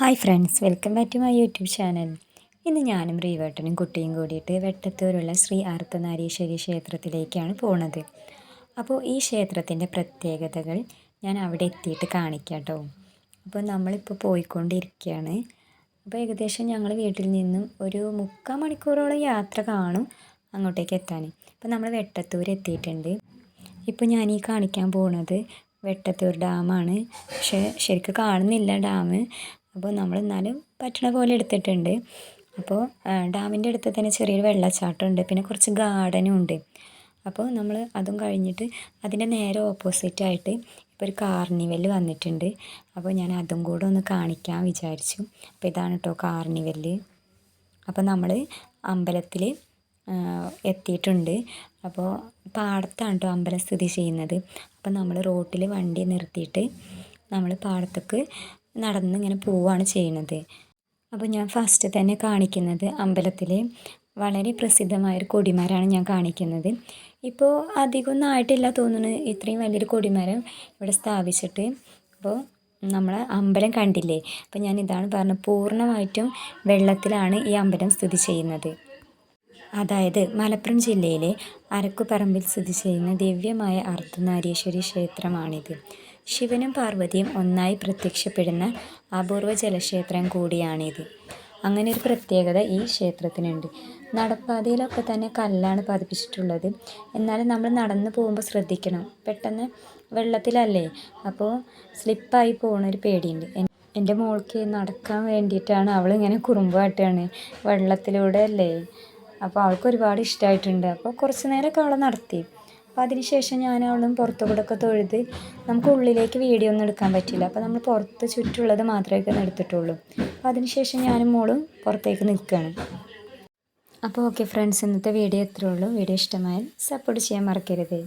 Hi friends welcome back to my YouTube channel. ഇന്ന് ഞാനും റീവേട്ടനും കുട്ടിയും കൂടിയിട്ട് വെട്ടത്തൂരുള്ള ശ്രീ അർത്ഥനാരീശ്വരി ക്ഷേത്രത്തിലേക്കാണ് പോണത്. അപ്പോൾ ഈ ക്ഷേത്രത്തിന്റെ പ്രത്യേകതകൾ ഞാൻ അവിടെ എത്തിയിട്ട് കാണിക്കാം കേട്ടോ അപ്പോൾ നമ്മളിപ്പോൾ പോയിക്കൊണ്ടിരിക്കുകയാണ് അപ്പോൾ ഏകദേശം ഞങ്ങൾ വീട്ടിൽ നിന്നും ഒരു മുക്കാൽ മണിക്കൂറോളം യാത്ര കാണും അങ്ങോട്ടേക്ക് എത്താൻ അപ്പോൾ നമ്മൾ വെട്ടത്തൂർ എത്തിയിട്ടുണ്ട്. ഇപ്പോൾ ഞാൻ ഈ കാണിക്കാൻ പോണത് വെട്ടത്തൂർ ഡാമാണ്. പക്ഷേ ശരിക്കും കാണുന്നില്ല ഡാം. അപ്പോൾ നമ്മൾ എന്നാലും പറ്റണ പോലെ എടുത്തിട്ടുണ്ട്. അപ്പോൾ ഡാമിന്റെ അടുത്ത് തന്നെ ചെറിയൊരു വെള്ളച്ചാട്ടമുണ്ട്. പിന്നെ കുറച്ച് ഗാർഡനും ഉണ്ട് അപ്പോൾ നമ്മൾ അതും കഴിഞ്ഞിട്ട് അതിന്റെ നേരെ ഓപ്പോസിറ്റായിട്ട് ഇപ്പോൾ ഒരു കാർണിവൽ വന്നിട്ടുണ്ട്. അപ്പോൾ ഞാൻ അതും കൂടെ ഒന്ന് കാണിക്കാൻ വിചാരിച്ചു. അപ്പോൾ ഇതാണ് കേട്ടോ കാർണിവൽ അപ്പോൾ നമ്മൾ അമ്പലത്തിൽ എത്തിയിട്ടുണ്ട്. അപ്പോൾ പാടത്താണ് കേട്ടോ അമ്പലം സ്ഥിതി ചെയ്യുന്നത്. അപ്പോൾ നമ്മൾ റോട്ടിൽ വണ്ടി നിർത്തിയിട്ട് നമ്മൾ പാടത്തേക്ക് നടന്ന് ഇങ്ങനെ പോവുകയാണ് ചെയ്യുന്നത് അപ്പോൾ ഞാൻ ഫസ്റ്റ് തന്നെ കാണിക്കുന്നത് അമ്പലത്തിലെ വളരെ പ്രസിദ്ധമായൊരു കൊടിമരമാണ് ഞാൻ കാണിക്കുന്നത്. ഇപ്പോൾ അധികമൊന്നും ആയിട്ടില്ല തോന്നുന്നു. ഇത്രയും വലിയൊരു കൊടിമരം ഇവിടെ സ്ഥാപിച്ചിട്ട്. അപ്പോൾ നമ്മൾ അമ്പലം കണ്ടില്ലേ? അപ്പോൾ ഞാൻ ഇതാണ് പറഞ്ഞത് പൂർണമായിട്ടും വെള്ളത്തിലാണ് ഈ അമ്പലം സ്ഥിതി ചെയ്യുന്നത്. അതായത് മലപ്പുറം ജില്ലയിലെ അരക്കുപറമ്പിൽ സ്ഥിതി ചെയ്യുന്ന ദിവ്യമായ അർദ്ധനാരീശ്വരി ക്ഷേത്രമാണിത്. ശിവനും പാർവതിയും ഒന്നായി പ്രത്യക്ഷപ്പെടുന്ന അപൂർവ ജലക്ഷേത്രം കൂടിയാണിത്. അങ്ങനെ ഒരു പ്രത്യേകത ഈ ക്ഷേത്രത്തിനുണ്ട്. നടപ്പാതയിലൊക്കെ തന്നെ കല്ലാണ് പതിപ്പിച്ചിട്ടുള്ളത്. എന്നാലും നമ്മൾ നടന്നു പോകുമ്പോൾ ശ്രദ്ധിക്കണം. പെട്ടെന്ന് വെള്ളത്തിലല്ലേ? അപ്പോൾ സ്ലിപ്പായി പോകുന്നൊരു പേടിയുണ്ട്. എന്റെ മോൾക്ക് നടക്കാൻ വേണ്ടിയിട്ടാണ് അവളിങ്ങനെ കുറുമ്പാട്ടാണ് വെള്ളത്തിലൂടെ അല്ലേ അപ്പോൾ അവൾക്ക് ഒരുപാട് ഇഷ്ടമായിട്ടുണ്ട് അപ്പോൾ കുറച്ച് നേരമൊക്കെ അവളെ നടത്തി. അപ്പോൾ അതിനുശേഷം ഞാൻ അവളും പുറത്തു കൂടെ ഒക്കെ തൊഴുത് നമുക്ക് ഉള്ളിലേക്ക് വീഡിയോ ഒന്നും എടുക്കാൻ പറ്റില്ല അപ്പോൾ നമ്മൾ പുറത്ത് ചുറ്റുള്ളത് മാത്രമേ എടുത്തിട്ടുള്ളൂ. അപ്പോൾ അതിനുശേഷം ഞാനും മോളും പുറത്തേക്ക് നിൽക്കുകയാണ്. അപ്പോൾ ഓക്കെ ഫ്രണ്ട്സ് ഇന്നത്തെ വീഡിയോ എത്രയുള്ളൂ വീഡിയോ ഇഷ്ടമായാൽ സപ്പോർട്ട് ചെയ്യാൻ മറക്കരുത്.